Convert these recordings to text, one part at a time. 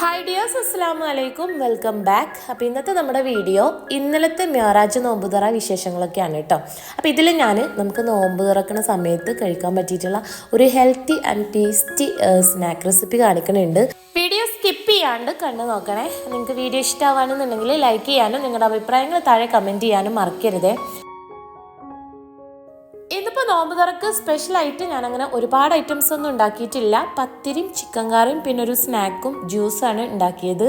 Hi dears അസ്സാം വലൈക്കും welcome back അപ്പോൾ ഇന്നത്തെ നമ്മുടെ വീഡിയോ ഇന്നലത്തെ മ്യാറാജ് നോമ്പ് തുറ വിശേഷങ്ങളൊക്കെയാണ് കേട്ടോ. അപ്പോൾ ഇതിൽ ഞാൻ നമുക്ക് നോമ്പ് തുറക്കുന്ന സമയത്ത് കഴിക്കാൻ പറ്റിയിട്ടുള്ള ഒരു healthy and tasty snack recipe കാണിക്കുന്നുണ്ട് വീഡിയോ സ്കിപ്പ് ചെയ്യാണ്ട് കണ്ടു നോക്കണേ. നിങ്ങൾക്ക് വീഡിയോ ഇഷ്ടമാവാണെന്നുണ്ടെങ്കിൽ ലൈക്ക് ചെയ്യാനും നിങ്ങളുടെ അഭിപ്രായങ്ങൾ താഴെ കമന്റ് ചെയ്യാനും മറക്കരുതേ. നോമ്പ് തുറക്ക് സ്പെഷ്യലായിട്ട് ഞാൻ അങ്ങനെ ഒരുപാട് ഐറ്റംസ് ഒന്നും ഉണ്ടാക്കിയിട്ടില്ല. പത്തിരിയും ചിക്കൻ കറിയും പിന്നെ ഒരു സ്നാക്കും ജ്യൂസാണ് ഉണ്ടാക്കിയത്.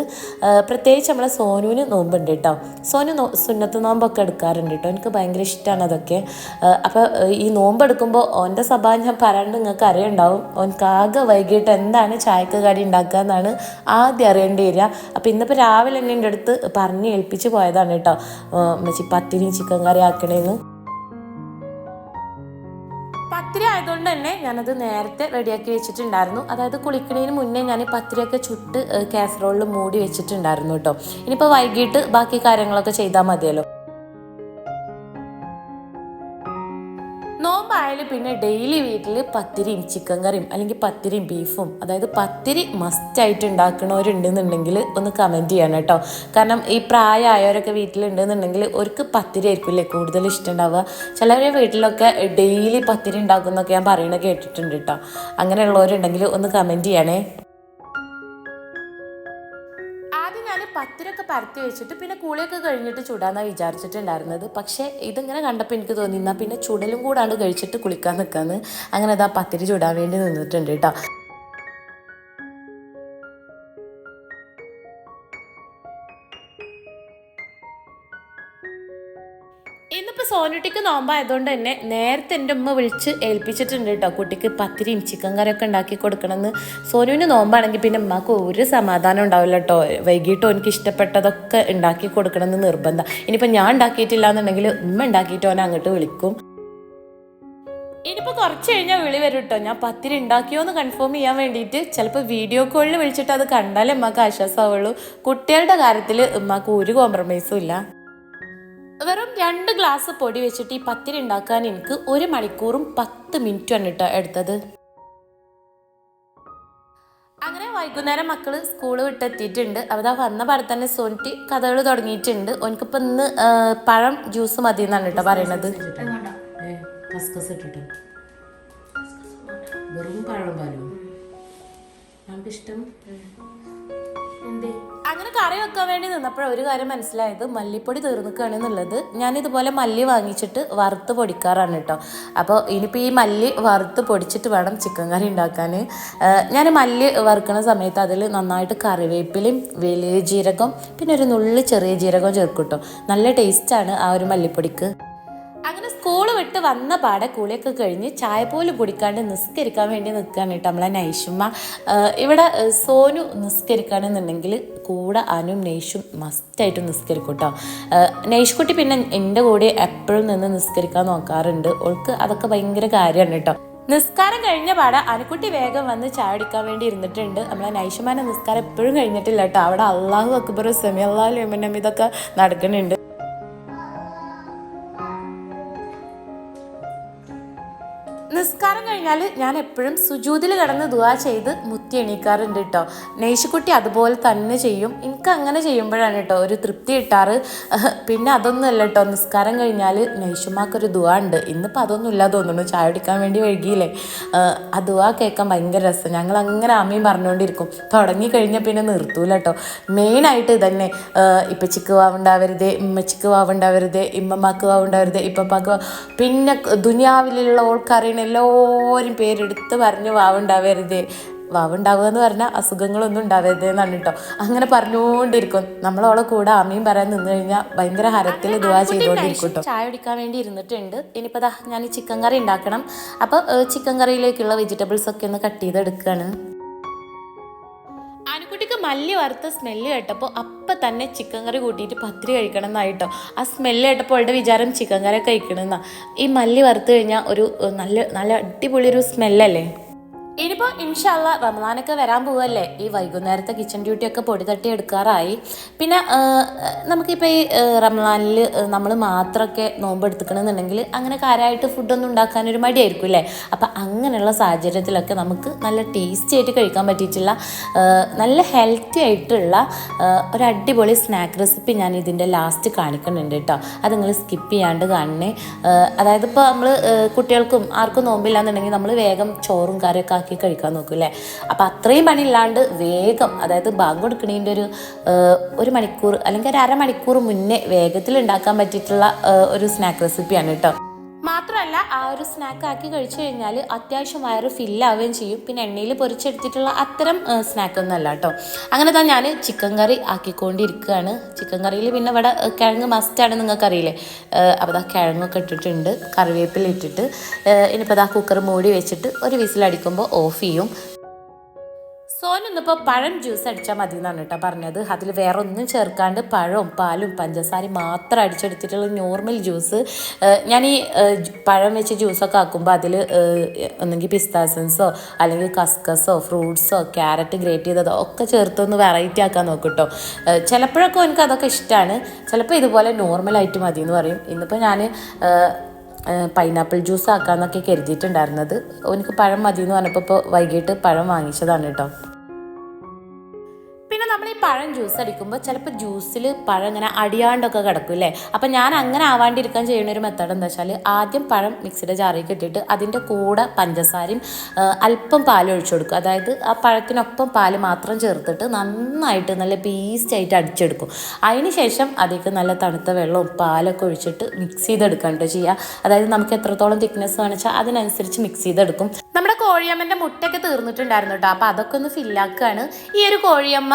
പ്രത്യേകിച്ച് നമ്മളെ സോനുവിന് നോമ്പുണ്ട് കേട്ടോ സോനു നോ സുന്നത്ത് നോമ്പൊക്കെ എടുക്കാറുണ്ട് കേട്ടോ എനിക്ക് ഭയങ്കര ഇഷ്ടമാണ് അതൊക്കെ. അപ്പോൾ ഈ നോമ്പ് എടുക്കുമ്പോൾ ഓന്റെ സ്വഭാവം ഞാൻ പറയാണ്ട് നിങ്ങൾക്ക് അറിയുണ്ടാവും. ഓൻക്ക് ആകെ വൈകിട്ട് എന്താണ് ചായക്ക് കടി ഉണ്ടാക്കുക എന്നാണ് ആദ്യം അറിയേണ്ടി വരിക. അപ്പോൾ ഇന്നിപ്പോൾ രാവിലെ തന്നെ എന്റെ അടുത്ത് പറഞ്ഞ് ഏൽപ്പിച്ച് പോയതാണ് കേട്ടോ പത്തിരിയും ചിക്കൻ കറി ആക്കണേന്ന്. പത്തിരി ആയതുകൊണ്ട് തന്നെ ഞാനത് നേരത്തെ റെഡിയാക്കി വെച്ചിട്ടുണ്ടായിരുന്നു. അതായത് കുളിക്കണതിന് മുന്നേ ഞാൻ പത്തിരിയൊക്കെ ചുട്ട് കാസറോളിൽ മൂടി വെച്ചിട്ടുണ്ടായിരുന്നു കേട്ടോ. ഇനിയിപ്പോൾ വൈകിട്ട് ബാക്കി കാര്യങ്ങളൊക്കെ ചെയ്താൽ മതിയല്ലോ. പിന്നെ ഡെയിലി വീട്ടിൽ പത്തിരിയും ചിക്കൻ കറിയും അല്ലെങ്കിൽ പത്തിരിയും ബീഫും അതായത് പത്തിരി മസ്റ്റായിട്ട് ഉണ്ടാക്കണവരുണ്ടെന്നുണ്ടെങ്കിൽ ഒന്ന് കമന്റ് ചെയ്യണം കേട്ടോ. കാരണം ഈ പ്രായമായവരൊക്കെ വീട്ടിലുണ്ടെന്നുണ്ടെങ്കിൽ അവർക്ക് പത്തിരി ആയിരിക്കില്ലേ കൂടുതൽ ഇഷ്ടമുണ്ടാവുക. ചിലവരെ വീട്ടിലൊക്കെ ഡെയിലി പത്തിരി ഉണ്ടാക്കുന്നൊക്കെ ഞാൻ പറയണത് കേട്ടിട്ടുണ്ട് കേട്ടോ. അങ്ങനെയുള്ളവരുണ്ടെങ്കിൽ ഒന്ന് കമന്റ് ചെയ്യണേ. പരത്തി വെച്ചിട്ട് പിന്നെ കൂളിയൊക്കെ കഴിഞ്ഞിട്ട് ചൂടാന്നാ വിചാരിച്ചിട്ടുണ്ടായിരുന്നത്. പക്ഷേ ഇതിങ്ങനെ കണ്ടപ്പോൾ എനിക്ക് തോന്നി എന്നാൽ പിന്നെ ചുടലും കൂടാണ്ട് കഴിച്ചിട്ട് കുളിക്കാൻ നിൽക്കാന്ന് അങ്ങനെ അതാ പത്തിരി ചൂടാൻ വേണ്ടി നിന്നിട്ടുണ്ട് കേട്ടോ സോനുട്ടിക്ക് നോമ്പായതുകൊണ്ട് തന്നെ നേരത്തെ എന്റെ ഉമ്മ വിളിച്ച് ഏൽപ്പിച്ചിട്ടുണ്ട് കേട്ടോ. കുട്ടിക്ക് പത്തിരിയും ചിക്കൻ കറിയൊക്കെ ഉണ്ടാക്കി കൊടുക്കണമെന്ന്. സോനുവിന് നോമ്പാണെങ്കിൽ പിന്നെ ഉമ്മക്ക് ഒരു സമാധാനം ഉണ്ടാവില്ല കേട്ടോ. വൈകിട്ട് എനിക്ക് ഇഷ്ടപ്പെട്ടതൊക്കെ ഉണ്ടാക്കി കൊടുക്കണമെന്ന് നിർബന്ധം. ഇനിയിപ്പോൾ ഞാൻ ഉണ്ടാക്കിയിട്ടില്ല എന്നുണ്ടെങ്കിൽ ഉമ്മ ഉണ്ടാക്കിയിട്ട് ഓനെ അങ്ങോട്ട് വിളിക്കും. ഇനിയിപ്പോൾ കുറച്ച് കഴിഞ്ഞാൽ വിളി വരും കേട്ടോ. ഞാൻ പത്തിരി ഉണ്ടാക്കിയോ എന്ന് കൺഫേം ചെയ്യാൻ വേണ്ടിയിട്ട് ചിലപ്പോൾ വീഡിയോ കോളിൽ വിളിച്ചിട്ട് അത് കണ്ടാലേ ഉമ്മക്ക് ആശ്വാസമാവുള്ളൂ. കുട്ടികളുടെ കാര്യത്തിൽ ഉമ്മക്ക് ഒരു കോംപ്രമൈസും ഇല്ല. വെറും രണ്ട് ഗ്ലാസ് പൊടി വെച്ചിട്ട് ഈ പത്തിരി ഉണ്ടാക്കാൻ എനിക്ക് ഒരു മണിക്കൂറും പത്ത് മിനിറ്റുമാണ് കേട്ടോ എടുത്തത്. അങ്ങനെ വൈകുന്നേരം മക്കൾ സ്കൂൾ വിട്ടെത്തിയിട്ടുണ്ട്. അവിടെ വന്ന പാടെ തന്നെ സോനിറ്റ് കഥകൾ തുടങ്ങിയിട്ടുണ്ട്. ഓനിക്കിപ്പോൾ ഇന്ന് പഴം ജ്യൂസ് മതി എന്നാണ് കേട്ടോ പറയണത്. ഇട്ടിട്ട് വെറും പഴം പാലും? ഇഷ്ടം അങ്ങനെ കറി വെക്കാൻ വേണ്ടി നിന്നപ്പോൾ ഒരു കാര്യം മനസ്സിലായത്. മല്ലിപ്പൊടി തീർന്നിക്കുകയാണ് എന്നുള്ളത്. ഞാൻ ഇതുപോലെ മല്ലി വാങ്ങിച്ചിട്ട് വറുത്ത് പൊടിക്കാറാണ് കേട്ടോ. അപ്പോൾ ഇനിയിപ്പോൾ ഈ മല്ലി വറുത്ത് പൊടിച്ചിട്ട് വേണം ചിക്കൻ കറി ഉണ്ടാക്കാൻ ഞാൻ മല്ലി വറുക്കുന്ന സമയത്ത് അതിൽ നന്നായിട്ട് കറിവേപ്പിലയും വലിയ ജീരകം പിന്നെ ഒരു നുള്ളി ചെറിയ ജീരകം ചേർക്കും കേട്ടോ. നല്ല ടേസ്റ്റാണ് ആ ഒരു മല്ലിപ്പൊടിക്ക്. അങ്ങനെ സ്കൂൾ വിട്ട് വന്ന പാടെ കുളിയൊക്കെ കഴിഞ്ഞ് ചായ പോലും കുടിക്കാണ്ട് നിസ്കരിക്കാൻ വേണ്ടി നിൽക്കുകയാണ് കേട്ടോ നമ്മളെ നൈഷുമ്മ. ഇവിടെ സോനു നിസ്കരിക്കുകയാണെന്നുണ്ടെങ്കിൽ കൂടെ അനും നെയ്ഷും മസ്റ്റായിട്ട് നിസ്കരിക്കും കേട്ടോ. നെയ്ഷ്കുട്ടി പിന്നെ എന്റെ കൂടെ എപ്പോഴും നിന്ന് നിസ്കരിക്കാൻ നോക്കാറുണ്ട്. ഓൾക്ക് അതൊക്കെ ഭയങ്കര കാര്യമാണ് കേട്ടോ. നിസ്കാരം കഴിഞ്ഞ പാടെ അനുക്കുട്ടി വേഗം വന്ന് ചായ അടിക്കാൻ വേണ്ടി ഇരുന്നിട്ടുണ്ട്. നമ്മളെ നൈഷുമാന്റെ നിസ്കാരം എപ്പോഴും കഴിഞ്ഞിട്ടില്ല കേട്ടോ. അവിടെ അള്ളാഹു അക്ബർ സെമി അള്ളാഹു ഇതൊക്കെ നടക്കുന്നുണ്ട്. കഴിഞ്ഞാൽ ഞാൻ എപ്പോഴും സുജൂതിൽ കിടന്ന് ദുവാ ചെയ്ത് മുത്തി എണീക്കാറുണ്ട് കേട്ടോ നെയ്ശുക്കുട്ടി അതുപോലെ തന്നെ ചെയ്യും. എനിക്ക് അങ്ങനെ ചെയ്യുമ്പോഴാണ് കേട്ടോ ഒരു തൃപ്തി കിട്ടാറ്. പിന്നെ അതൊന്നുമല്ല കേട്ടോ നിസ്കാരം കഴിഞ്ഞാൽ നെയ്ശുമാക്കൊരു ദുവാ ഉണ്ട്. ഇന്നിപ്പോൾ അതൊന്നും ഇല്ല തോന്നുന്നു. ചായ കുടിക്കാൻ വേണ്ടി വൈകിയില്ലേ? ആ ദുവാ കേൾക്കാൻ ഭയങ്കര രസം. ഞങ്ങൾ അങ്ങനെ അമ്മയും പറഞ്ഞുകൊണ്ടിരിക്കും തുടങ്ങി കഴിഞ്ഞാൽ പിന്നെ നിർത്തൂല കേട്ടോ മെയിനായിട്ട് ഇതന്നെ. ഇപ്പം ചിക്ക് വാവുണ്ടാവരുതേ ഇമ്മച്ചിക്ക് വാവുണ്ടാവരുതേ ഇമ്മമാക്ക് വാവുണ്ടാവരുതേ വാ- പിന്നെ ദുനിയാവിലുള്ള ഓൾക്കറിയണ എല്ലാവരും പേരെടുത്ത് പറഞ്ഞ് വാവുണ്ടാവരുത്. വാവുണ്ടാവുക എന്ന് പറഞ്ഞാൽ അസുഖങ്ങളൊന്നും ഉണ്ടാവരുത് എന്നാണ് കേട്ടോ അങ്ങനെ പറഞ്ഞുകൊണ്ടിരിക്കും. നമ്മളോളെ കൂടെ അമ്മയും പറയാൻ നിന്ന് കഴിഞ്ഞാൽ ഭയങ്കര ഹരത്തിൽ ദുവാ ചെയ്തുകൊണ്ടിരിക്കും കേട്ടോ ചായ കുടിക്കാൻ വേണ്ടി ഇരുന്നിട്ടുണ്ട്. ഇനിയിപ്പോൾ ഞാൻ ഈ ചിക്കൻ കറി ഉണ്ടാക്കണം. അപ്പോൾ ചിക്കൻ കറിയിലേക്കുള്ള വെജിറ്റബിൾസ് ഒക്കെ ഒന്ന് കട്ട് ചെയ്തെടുക്കുകയാണ് ആനക്കുട്ടിക്ക് മല്ലി വറുത്ത സ്മെല്ല് കേട്ടപ്പോൾ അപ്പം തന്നെ ചിക്കൻ കറി കൂട്ടിയിട്ട് പത്തിരി കഴിക്കണം എന്നായിട്ടോ ആ സ്മെല്ല് കേട്ടപ്പോൾ അവളുടെ വിചാരം ചിക്കൻ കറി കഴിക്കണമെന്നാ ഈ മല്ലി വറുത്ത് കഴിഞ്ഞാൽ ഒരു നല്ല നല്ല അടിപൊളി ഒരു സ്മെല്ലല്ലേ ഇനിയിപ്പോൾ ഇൻഷാല്ല റമദാനൊക്കെ വരാൻ പോവല്ലേ? ഈ വൈകുന്നേരത്തെ കിച്ചൺ ഡ്യൂട്ടിയൊക്കെ പൊടി തട്ടി എടുക്കാറായി. പിന്നെ നമുക്കിപ്പോൾ ഈ റമദാനിൽ നമ്മൾ മാത്രമൊക്കെ നോമ്പ് എടുത്തുക്കണമെന്നുണ്ടെങ്കിൽ അങ്ങനെ കാര്യമായിട്ട് ഫുഡൊന്നും ഉണ്ടാക്കാനൊരു മടിയായിരിക്കും അല്ലേ? അപ്പം അങ്ങനെയുള്ള സാഹചര്യത്തിലൊക്കെ നമുക്ക് നല്ല ടേസ്റ്റി ആയിട്ട് കഴിക്കാൻ പറ്റിയിട്ടുള്ള നല്ല ഹെൽത്തി ആയിട്ടുള്ള ഒരു അടിപൊളി സ്നാക്ക് റെസിപ്പി ഞാൻ ഇതിന്റെ ലാസ്റ്റ് കാണിക്കുന്നുണ്ട് കേട്ടോ അത് നിങ്ങൾ സ്കിപ്പ് ചെയ്യാണ്ട് കാണണേ. അതായത് ഇപ്പോൾ നമ്മൾ കുട്ടികൾക്കും ആർക്കും നോമ്പില്ലാന്നുണ്ടെങ്കിൽ നമ്മൾ വേഗം ചോറും കറിയൊക്കെ ആക്കി കഴിക്കാൻ നോക്കും അല്ലേ അപ്പോൾ അത്രയും പണി ഇല്ലാണ്ട് വേഗം അതായത് ബാങ്ക് കൊടുക്കണതിന്റെ ഒരു ഒരു മണിക്കൂർ അല്ലെങ്കിൽ ഒരു അരമണിക്കൂർ മുന്നേ വേഗത്തിൽ ഉണ്ടാക്കാൻ പറ്റിയിട്ടുള്ള ഒരു സ്നാക്ക് റെസിപ്പിയാണ് കേട്ടോ. മാത്രമല്ല ആ ഒരു സ്നാക്ക് ആക്കി കഴിച്ചു കഴിഞ്ഞാൽ അത്യാവശ്യം വയറ് ഫില്ലാവുകയും ചെയ്യും. പിന്നെ എണ്ണയിൽ പൊരിച്ചെടുത്തിട്ടുള്ള അത്തരം സ്നാക്ക് ഒന്നും അല്ല കേട്ടോ അങ്ങനെ തന്നെ ഞാൻ ചിക്കൻ കറി ആക്കിക്കൊണ്ടിരിക്കുകയാണ്. ചിക്കൻ കറിയിൽ പിന്നെ ഇവിടെ കിഴങ്ങ് മസ്റ്റാണ് നിങ്ങൾക്കറിയില്ലേ. അപ്പോൾ അതാ കിഴങ്ങൊക്കെ ഇട്ടിട്ടുണ്ട് കറിവേപ്പില ഇട്ടിട്ട്. ഏഹ്, ഇനിയിപ്പോൾ അതാ കുക്കർ മൂടി വെച്ചിട്ട് ഒരു വിസിലടിക്കുമ്പോൾ ഓഫ് ചെയ്യും. ഇന്നിപ്പോൾ പഴം ജ്യൂസ് അടിച്ചാൽ മതി എന്നാണ് കേട്ടോ പറഞ്ഞത്. അതിൽ വേറെ ഒന്നും ചേർക്കാണ്ട് പഴവും പാലും പഞ്ചസാരയും മാത്രം അടിച്ചെടുത്തിട്ടുള്ള നോർമൽ ജ്യൂസ് ഞാൻ ഈ പഴം വെച്ച് ജ്യൂസൊക്കെ ആക്കുമ്പോൾ അതിൽ ഒന്നെങ്കിൽ പിസ്താസൻസോ അല്ലെങ്കിൽ കസ്കസോ ഫ്രൂട്ട്സോ ക്യാരറ്റ് ഗ്രേറ്റ് ചെയ്തതോ ഒക്കെ ചേർത്തൊന്ന് വെറൈറ്റി ആക്കാൻ നോക്കും കേട്ടോ ചിലപ്പോഴൊക്കെ എനിക്ക് അതൊക്കെ ഇഷ്ടമാണ് ചിലപ്പോൾ ഇതുപോലെ നോർമൽ ആയിട്ട് മതി എന്ന് പറയും ഇന്നിപ്പോൾ ഞാൻ പൈനാപ്പിൾ ജ്യൂസ് ആക്കാന്നൊക്കെ കരുതിയിട്ടുണ്ടായിരുന്നത്. എനിക്ക് പഴം മതി എന്ന് പറഞ്ഞപ്പോൾ ഇപ്പോൾ വൈകിട്ട് പഴം വാങ്ങിച്ചതാണ് കേട്ടോ. പഴം ജ്യൂസ് അടിക്കുമ്പോൾ ചിലപ്പോൾ ജ്യൂസിൽ പഴം ഇങ്ങനെ അടിയാണ്ടൊക്കെ കിടക്കും അല്ലേ അപ്പം ഞാൻ അങ്ങനെ ആവാണ്ടിരിക്കാൻ ചെയ്യുന്ന ഒരു മെത്തേഡ് എന്താ വെച്ചാൽ ആദ്യം പഴം മിക്സിയുടെ ജാറിൽ കിട്ടിയിട്ട് അതിന്റെ കൂടെ പഞ്ചസാരയും അല്പം പാൽ ഒഴിച്ചു കൊടുക്കും അതായത് ആ പഴത്തിനൊപ്പം പാൽ മാത്രം ചേർത്തിട്ട് നന്നായിട്ട് നല്ല പേസ്റ്റ് ആയിട്ട് അടിച്ചെടുക്കും. അതിന് ശേഷം അതിലേക്ക് നല്ല തണുത്ത വെള്ളവും പാലൊക്കെ ഒഴിച്ചിട്ട് മിക്സ് ചെയ്തെടുക്കാൻ കേട്ടോ ചെയ്യുക അതായത് നമുക്ക് എത്രത്തോളം തിക്നെസ് കാണിച്ചാൽ അതിനനുസരിച്ച് മിക്സ് ചെയ്തെടുക്കും. നമ്മുടെ കോഴിയമ്മന്റെ മുട്ടയൊക്കെ തീർന്നിട്ടുണ്ടായിരുന്നു കേട്ടോ അപ്പോൾ അതൊക്കെ ഒന്ന് ഫില്ലാക്കുകയാണ് ഈ ഒരു കോഴിയമ്മ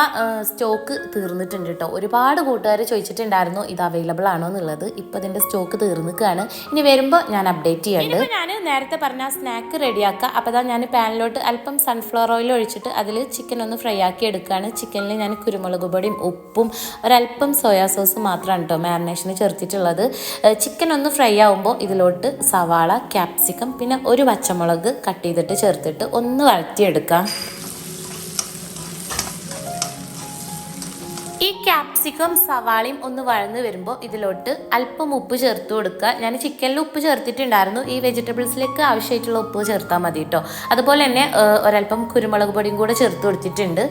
സ്റ്റോക്ക് തീർന്നിട്ടുണ്ട് കേട്ടോ. ഒരുപാട് കൂട്ടുകാർ ചോദിച്ചിട്ടുണ്ടായിരുന്നു ഇത് അവൈലബിൾ ആണോ എന്നുള്ളത്. ഇപ്പോൾ ഇതിന്റെ സ്റ്റോക്ക് തീർന്നിക്കുകയാണ് ഇനി വരുമ്പോൾ ഞാൻ അപ്ഡേറ്റ് ചെയ്യുന്നുണ്ട് ഞാൻ നേരത്തെ പറഞ്ഞ സ്നാക്ക് റെഡിയാക്കുക അപ്പോൾ അതാ ഞാൻ പാനിലോട്ട് അല്പം സൺഫ്ലവർ ഓയിൽ ഒഴിച്ചിട്ട് അതിൽ ചിക്കൻ ഒന്ന് ഫ്രൈ ആക്കി എടുക്കുകയാണ്. ചിക്കനിൽ ഞാൻ കുരുമുളക് പൊടിയും ഉപ്പും ഒരല്പം സോയാ സോസ് മാത്രമാണ് കേട്ടോ മാരിനേഷന് ചേർത്തിട്ടുള്ളത്. ചിക്കൻ ഒന്ന് ഫ്രൈ ആവുമ്പോൾ ഇതിലോട്ട് സവാള ക്യാപ്സിക്കം പിന്നെ ഒരു പച്ചമുളക് കട്ട് ചെയ്തിട്ട് ചേർത്തിട്ട് ഒന്ന് വഴറ്റിയെടുക്കാം. ക്യാപ്സിക്കം സവാളയും ഒന്ന് വഴന്ന് വരുമ്പോൾ ഇതിലോട്ട് അല്പം ഉപ്പ് ചേർത്ത് കൊടുക്കുക. ഞാൻ ചിക്കനിൽ ഉപ്പ് ചേർത്തിട്ടുണ്ടായിരുന്നു. ഈ വെജിറ്റബിൾസിലേക്ക് ആവശ്യമായിട്ടുള്ള ഉപ്പ് ചേർത്താൽ മതി കേട്ടോ അതുപോലെ തന്നെ ഒരല്പം കുരുമുളക് പൊടിയും കൂടെ ചേർത്ത് കൊടുത്തിട്ടുണ്ട്.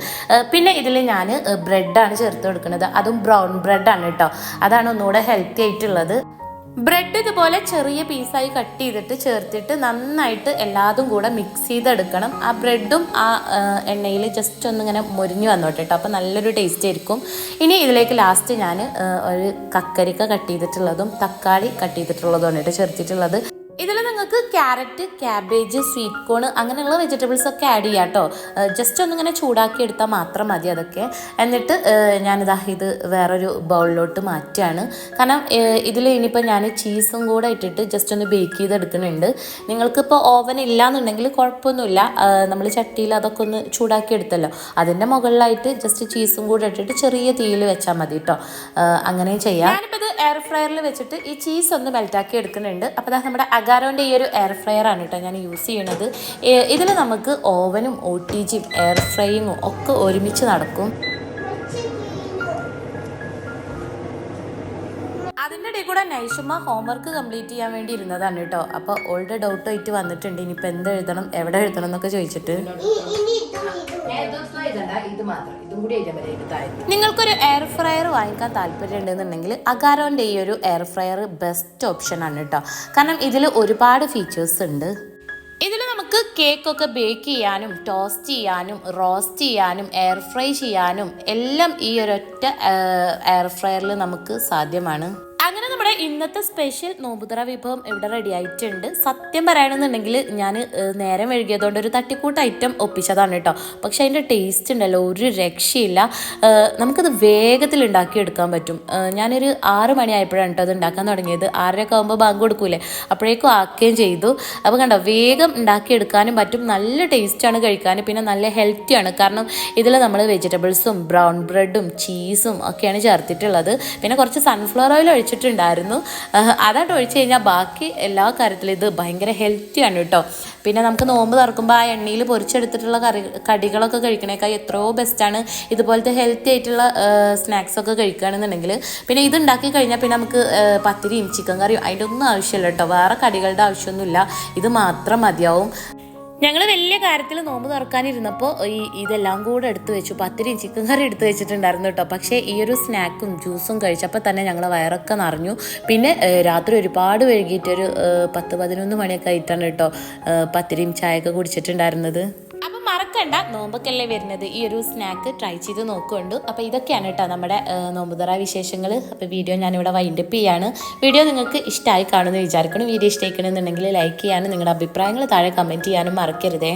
പിന്നെ ഇതിൽ ഞാൻ ബ്രെഡാണ് ചേർത്ത് കൊടുക്കുന്നത്. അതും ബ്രൗൺ ബ്രെഡാണ് കേട്ടോ അതാണ് ഒന്നുകൂടെ ഹെൽത്തി ആയിട്ടുള്ളത്. ബ്രെഡ് ഇതുപോലെ ചെറിയ പീസായി കട്ട് ചെയ്തിട്ട് ചേർത്തിട്ട് നന്നായിട്ട് എല്ലാതും കൂടെ മിക്സ് ചെയ്തെടുക്കണം. ആ ബ്രെഡും ആ എണ്ണയിൽ ജസ്റ്റ് ഒന്നിങ്ങനെ മുരിഞ്ഞു വന്നോട്ടെ കേട്ടോ അപ്പോൾ നല്ലൊരു ടേസ്റ്റ് ആയിരിക്കും. ഇനി ഇതിലേക്ക് ലാസ്റ്റ് ഞാൻ ഒരു കക്കരിക്ക കട്ട് ചെയ്തിട്ടുള്ളതും തക്കാളി കട്ട് ചെയ്തിട്ടുള്ളതുമാണ് കേട്ടോ ചേർത്തിട്ടുള്ളത്. നിങ്ങൾക്ക് ക്യാരറ്റ് ക്യാബേജ് സ്വീറ്റ് കോൺ അങ്ങനെയുള്ള വെജിറ്റബിൾസ് ഒക്കെ ആഡ് ചെയ്യാം കേട്ടോ ജസ്റ്റ് ഒന്നിങ്ങനെ ചൂടാക്കി എടുത്താൽ മാത്രം മതി അതൊക്കെ. എന്നിട്ട് ഞാനിതാ ഇത് വേറൊരു ബൗളിലോട്ട് മാറ്റുകയാണ് കാരണം ഇതിൽ ഇനിയിപ്പോൾ ഞാൻ ചീസും കൂടെ ഇട്ടിട്ട് ജസ്റ്റ് ഒന്ന് ബേക്ക് ചെയ്തെടുക്കുന്നുണ്ട്. നിങ്ങൾക്കിപ്പോൾ ഓവൻ ഇല്ലാന്നുണ്ടെങ്കിൽ കുഴപ്പമൊന്നുമില്ല. നമ്മൾ ചട്ടിയിൽ അതൊക്കെ ഒന്ന് ചൂടാക്കി എടുത്തല്ലോ. അതിന്റെ മുകളിലായിട്ട് ജസ്റ്റ് ചീസും കൂടെ ഇട്ടിട്ട് ചെറിയ തീയിൽ വെച്ചാൽ മതി കേട്ടോ അങ്ങനെ ചെയ്യാം. ഞാനിപ്പോൾ ഇത് എയർ ഫ്രയറിൽ വെച്ചിട്ട് ഈ ചീസ് ഒന്ന് മെൽറ്റാക്കി എടുക്കുന്നുണ്ട്. അപ്പോൾ നമ്മുടെ അഗാരോന്റെ ഈ ഒരു എയർ ഫ്രയർ ആണ് കേട്ടോ ഞാൻ യൂസ് ചെയ്യണത്. ഇതിൽ നമുക്ക് ഓവനും ഒ ടി ജിയും എയർ ഫ്രൈയിങ്ങും ഒക്കെ ഒരുമിച്ച് നടക്കും. അതിന്റെ ഇടയിൽ കൂടെ നൈഷുമ്മ ഹോംവർക്ക് കംപ്ലീറ്റ് ചെയ്യാൻ വേണ്ടി ഇരുന്നതാണ് കേട്ടോ. അപ്പോൾ ഓൾഡ് ഡൗട്ട് ആയിട്ട് വന്നിട്ടുണ്ട്. ഇനിയിപ്പോൾ എന്ത് എഴുതണം എവിടെ എഴുതണം എന്നൊക്കെ ചോദിച്ചിട്ട്. നിങ്ങൾക്കൊരു എയർ ഫ്രയർ വാങ്ങിക്കാൻ താല്പര്യം ഉണ്ടെന്നുണ്ടെങ്കിൽ അഗാരോന്റെ ഈ ഒരു എയർ ഫ്രയർ ബെസ്റ്റ് ഓപ്ഷൻ ആണ് കേട്ടോ കാരണം ഇതിൽ ഒരുപാട് ഫീച്ചേഴ്സ് ഉണ്ട്. ഇതിൽ നമുക്ക് കേക്കൊക്കെ ബേക്ക് ചെയ്യാനും ടോസ്റ്റ് ചെയ്യാനും റോസ്റ്റ് ചെയ്യാനും എയർ ഫ്രൈ ചെയ്യാനും എല്ലാം ഈ ഒരൊറ്റ എയർ ഫ്രയറിൽ നമുക്ക് സാധ്യമാണ്. അങ്ങനെ നമ്മുടെ ഇന്നത്തെ സ്പെഷ്യൽ നോമ്പുതറ വിഭവം ഇവിടെ റെഡി ആയിട്ടുണ്ട്. സത്യം പറയണമെന്നുണ്ടെങ്കിൽ ഞാൻ നേരം എഴുകിയതുകൊണ്ട് ഒരു തട്ടിക്കൂട്ട് ഐറ്റം ഒപ്പിച്ചതാണ് കേട്ടോ പക്ഷെ അതിന്റെ ടേസ്റ്റ് ഉണ്ടല്ലോ ഒരു രക്ഷയില്ല. നമുക്കത് വേഗത്തിൽ ഉണ്ടാക്കിയെടുക്കാൻ പറ്റും. ഞാനൊരു ആറ് മണിയായപ്പോഴാണ് കേട്ടോ അത് ഉണ്ടാക്കാൻ തുടങ്ങിയത്. ആറരയൊക്കെ ആകുമ്പോൾ ബാങ്ക് കൊടുക്കൂലേ? അപ്പോഴേക്കും ആക്കുകയും ചെയ്തു. അപ്പോൾ കണ്ടോ വേഗം ഉണ്ടാക്കിയെടുക്കാനും പറ്റും. നല്ല ടേസ്റ്റാണ് കഴിക്കാൻ പിന്നെ നല്ല ഹെൽത്തിയാണ് കാരണം ഇതിൽ നമ്മൾ വെജിറ്റബിൾസും ബ്രൗൺ ബ്രെഡും ചീസും ഒക്കെയാണ് ചേർത്തിട്ടുള്ളത്. പിന്നെ കുറച്ച് സൺഫ്ലവർ ഓയിൽ ഒഴിച്ചിട്ടുണ്ടായിരുന്നു അതായിട്ട് ഒഴിച്ച് കഴിഞ്ഞാൽ ബാക്കി എല്ലാ കാര്യത്തിലും ഇത് ഭയങ്കര ഹെൽത്തിയാണ് കേട്ടോ. പിന്നെ നമുക്ക് നോമ്പ് തുറക്കുമ്പോൾ ആ എണ്ണയിൽ പൊരിച്ചെടുത്തിട്ടുള്ള കറി കടികളൊക്കെ കഴിക്കണേക്കാൾ എത്രയോ ബെസ്റ്റാണ് ഇതുപോലത്തെ ഹെൽത്തി ആയിട്ടുള്ള സ്നാക്സ് ഒക്കെ കഴിക്കുകയാണെന്നുണ്ടെങ്കിൽ പിന്നെ ഇത് ഉണ്ടാക്കി കഴിഞ്ഞാൽ പിന്നെ നമുക്ക് പത്തിരിയും ചിക്കൻ കറിയും അതിന്റെ ഒന്നും ആവശ്യമില്ല കേട്ടോ. വേറെ കടികളുടെ ആവശ്യമൊന്നുമില്ല. ഇത് മാത്രം മതിയാവും. ഞങ്ങൾ വലിയ കാര്യത്തിൽ നോമ്പ് തുറക്കാനിരുന്നപ്പോൾ ഈ ഇതെല്ലാം കൂടെ എടുത്തു വെച്ചു. പത്തിരിയും ചിക്കൻ കറി എടുത്തു വെച്ചിട്ടുണ്ടായിരുന്നു കേട്ടോ പക്ഷേ ഈ ഒരു സ്നാക്കും ജ്യൂസും കഴിച്ചപ്പോൾ തന്നെ ഞങ്ങൾ വയറൊക്കെ നിറഞ്ഞു. പിന്നെ രാത്രി ഒരുപാട് വൈകിട്ടൊരു പത്ത് പതിനൊന്ന് മണിയൊക്കെ ആയിട്ടാണ് കേട്ടോ പത്തിരിയും ചായയൊക്കെ കുടിച്ചിട്ടുണ്ടായിരുന്നത്. മറക്കണ്ട. നോമ്പൊക്കെയല്ലേ വരുന്നത്. ഈ ഒരു സ്നാക്ക് ട്രൈ ചെയ്ത് നോക്കുന്നുണ്ട് അപ്പോൾ ഇതൊക്കെയാണ് കേട്ടോ നമ്മുടെ നോമ്പുതറ വിശേഷങ്ങൾ അപ്പോൾ വീഡിയോ ഞാനിവിടെ വൈൻഡപ്പ് ചെയ്യാണ്. വീഡിയോ നിങ്ങൾക്ക് ഇഷ്ടമായി കാണുമെന്ന് വിചാരിക്കണം വീഡിയോ ഇഷ്ടമായിക്കണമെന്നുണ്ടെങ്കിൽ ലൈക്ക് ചെയ്യാനും നിങ്ങളുടെ അഭിപ്രായങ്ങൾ താഴെ കമന്റ് ചെയ്യാനും മറക്കരുതേ.